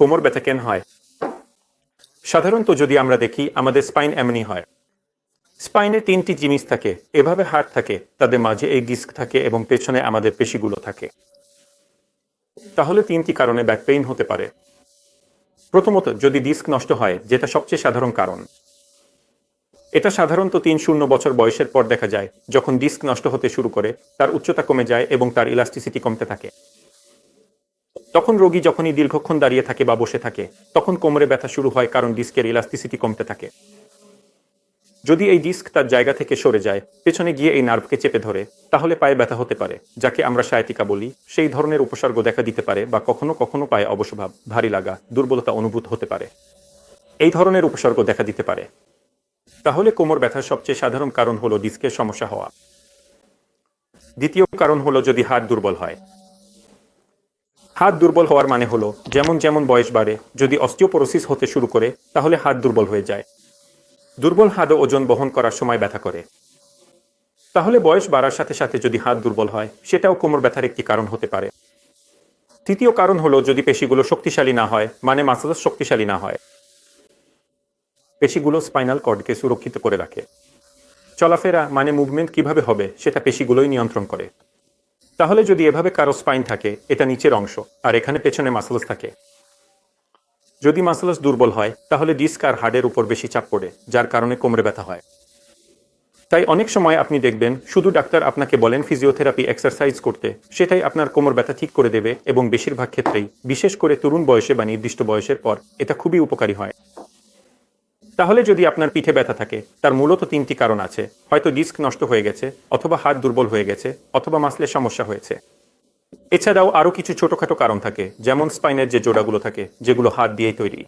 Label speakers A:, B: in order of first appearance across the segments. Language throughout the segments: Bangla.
A: কোমর ব্যথা কেন হয়? সাধারণত যদি আমরা দেখি, আমাদের স্পাইন এমনই হয়। স্পাইনে তিনটি জিনিস থাকে। এভাবে হাড় থাকে, তাদের মাঝে এই ডিস্ক থাকে এবং পেছনে আমাদের পেশিগুলো থাকে। তাহলে তিনটি কারণে ব্যাক পেইন হতে পারে। প্রথমত, যদি ডিস্ক নষ্ট হয়, যেটা সবচেয়ে সাধারণ কারণ। এটা সাধারণত তিন শূন্য বছর বয়সের পর দেখা যায়, যখন ডিস্ক নষ্ট হতে শুরু করে, তার উচ্চতা কমে যায় এবং তার ইলাস্টিসিটি কমতে থাকে। তখন রোগী যখনই দীর্ঘক্ষণ দাঁড়িয়ে থাকে বা বসে থাকে, তখন কোমরে ব্যথা শুরু হয় কারণ ডিস্কের ইলাস্টিসিটি কমতে থাকে। যদি এই ডিস্ক তার জায়গা থেকে সরে যায়, পেছনে গিয়ে এই নার্ভকে চেপে ধরে, তাহলে পায়ে ব্যথা হতে পারে, যাকে আমরা সায়াতিকা বলি। সেই ধরনের উপসর্গ দেখা দিতে পারে বা কখনো কখনো পায়ে অবসভাব ভারী লাগা, দুর্বলতা অনুভূত হতে পারে। এই ধরনের উপসর্গ দেখা দিতে পারে। তাহলে কোমর ব্যথার সবচেয়ে সাধারণ কারণ হলো ডিস্কের সমস্যা হওয়া। দ্বিতীয় কারণ হলো যদি হাত দুর্বল হয়। হাত দুর্বল হওয়ার মানে হলো, যেমন যেমন বয়স বাড়ে, যদি অস্টিওপোরোসিস হতে শুরু করে, তাহলে হাত দুর্বল হয়ে যায়। দুর্বল হাতও ওজন বহন করার সময় ব্যথা করে। তাহলে বয়স বাড়ার সাথে সাথে যদি হাত দুর্বল হয়, সেটাও কোমর ব্যথার একটি কারণ হতে পারে। তৃতীয় কারণ হলো, যদি পেশিগুলো শক্তিশালী না হয় মানে মাসেলস শক্তিশালী না হয়, পেশিগুলো স্পাইনাল কর্ডকে সুরক্ষিত করে রাখে। চলাফেরা মানে মুভমেন্ট কীভাবে হবে, সেটা পেশিগুলোই নিয়ন্ত্রণ করে। তাহলে যদি এভাবে কারও স্পাইন থাকে, এটা নিচের অংশ, আর এখানে পেছনে মাসেলস থাকে। যদি মাসেলস দুর্বল হয়, তাহলে ডিস্ক আর হাড়ের উপর বেশি চাপ পড়ে, যার কারণে কোমরে ব্যথা হয়। তাই অনেক সময় আপনি দেখবেন, শুধু ডাক্তার আপনাকে বলেন ফিজিওথেরাপি এক্সারসাইজ করতে, সেটাই আপনার কোমর ব্যথা ঠিক করে দেবে, এবং বেশিরভাগ ক্ষেত্রেই, বিশেষ করে তরুণ বয়সে বা নির্দিষ্ট বয়সের পর, এটা খুবই উপকারী হয়। তাহলে যদি আপনার পিঠে ব্যথা থাকে, তার মূলত তিনটি কারণ আছে। হয়তো ডিস্ক নষ্ট হয়ে গেছে, অথবা হাত দুর্বল হয়ে গেছে, অথবা মাসলের সমস্যা হয়েছে। এছাড়াও আরও কিছু ছোটখাটো কারণ থাকে, যেমন স্পাইনের যে জোড়াগুলো থাকে, যেগুলো হাত দিয়েই তৈরি।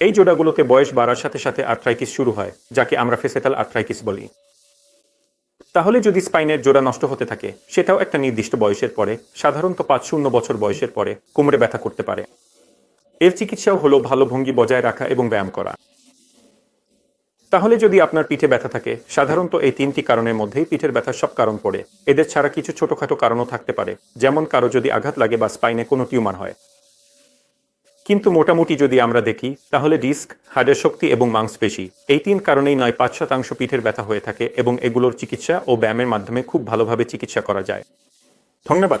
A: এই জোড়াগুলোতে বয়স বাড়ার সাথে সাথে আর্থ্রাইটিস শুরু হয়, যাকে আমরা ফেসেটাল আর্থ্রাইটিস বলি। তাহলে যদি স্পাইনের জোড়া নষ্ট হতে থাকে, সেটাও একটা নির্দিষ্ট বয়সের পরে, সাধারণত পাঁচ শূন্য বছর বয়সের পরে কোমরে ব্যথা করতে পারে। এর চিকিৎসাও হলো ভালো ভঙ্গি বজায় রাখা এবং ব্যায়াম করা। তাহলে যদি আপনার পিঠে ব্যথা থাকে, সাধারণত এই তিনটি কারণের মধ্যেই পিঠের ব্যথার সব কারণ পড়ে। এদের ছাড়া কিছু ছোটখাটো কারণও থাকতে পারে, যেমন কারও যদি আঘাত লাগে বা স্পাইনে কোনো টিউমার হয়। কিন্তু মোটামুটি যদি আমরা দেখি, তাহলে ডিস্ক, হাড়ের শক্তি এবং মাংসপেশি এই তিন কারণেই নয়, পাঁচ শতাংশ পিঠের ব্যথা হয়ে থাকে এবং এগুলোর চিকিৎসা ও ব্যায়ামের মাধ্যমে খুব ভালোভাবে চিকিৎসা করা যায়। ধন্যবাদ।